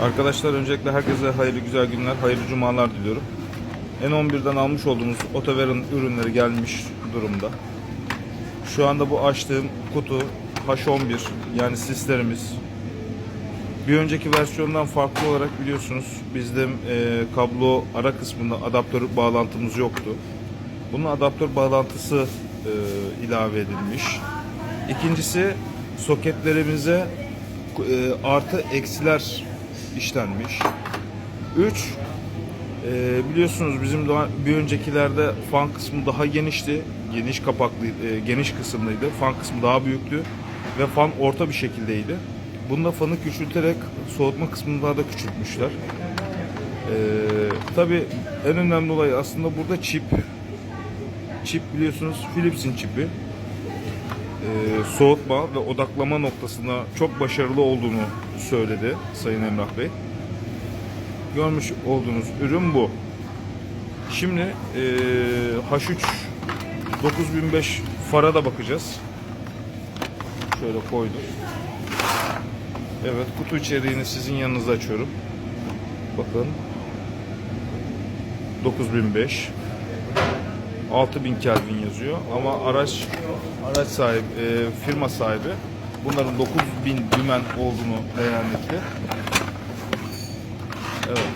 Arkadaşlar öncelikle herkese hayırlı güzel günler, hayırlı cumalar diliyorum. N11'den almış olduğumuz Otover'in ürünleri gelmiş durumda. Şu anda bu açtığım kutu H11 yani sislerimiz. Bir önceki versiyondan farklı olarak biliyorsunuz bizde e, kablo ara kısmında adaptör bağlantımız yoktu. Bunun adaptör bağlantısı e, ilave edilmiş. İkincisi soketlerimize e, artı eksiler işlenmiş. 3 biliyorsunuz bizim daha bir öncekilerde fan kısmı daha genişti. Geniş kapaklı, e, geniş kısımlıydı. Fan kısmı daha büyüktü ve fan orta bir şekildeydi. Bunda fanı küçülterek soğutma kısmını daha da küçültmüşler. Ee, tabii en önemli olay aslında burada çip. Çip biliyorsunuz Philips'in çipi. Ee, soğutma ve odaklama noktasında çok başarılı olduğunu söyledi Sayın Emrah Bey. Görmüş olduğunuz ürün bu. Şimdi ee, H3 9005 fara da bakacağız. Şöyle koydum. Evet kutu içeriğini sizin yanınızda açıyorum. Bakın. 9005 6000 Kelvin yazıyor ama araç araç sahibi e, firma sahibi bunların 9000 dümen olduğunu beyan etti. Evet.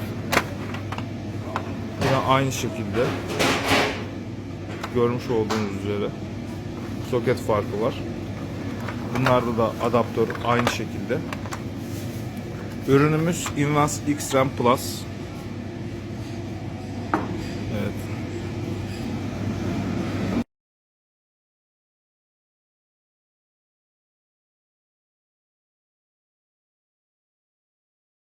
Yine aynı şekilde görmüş olduğunuz üzere soket farkı var. Bunlarda da adaptör aynı şekilde. Ürünümüz Invance X-Ram Plus.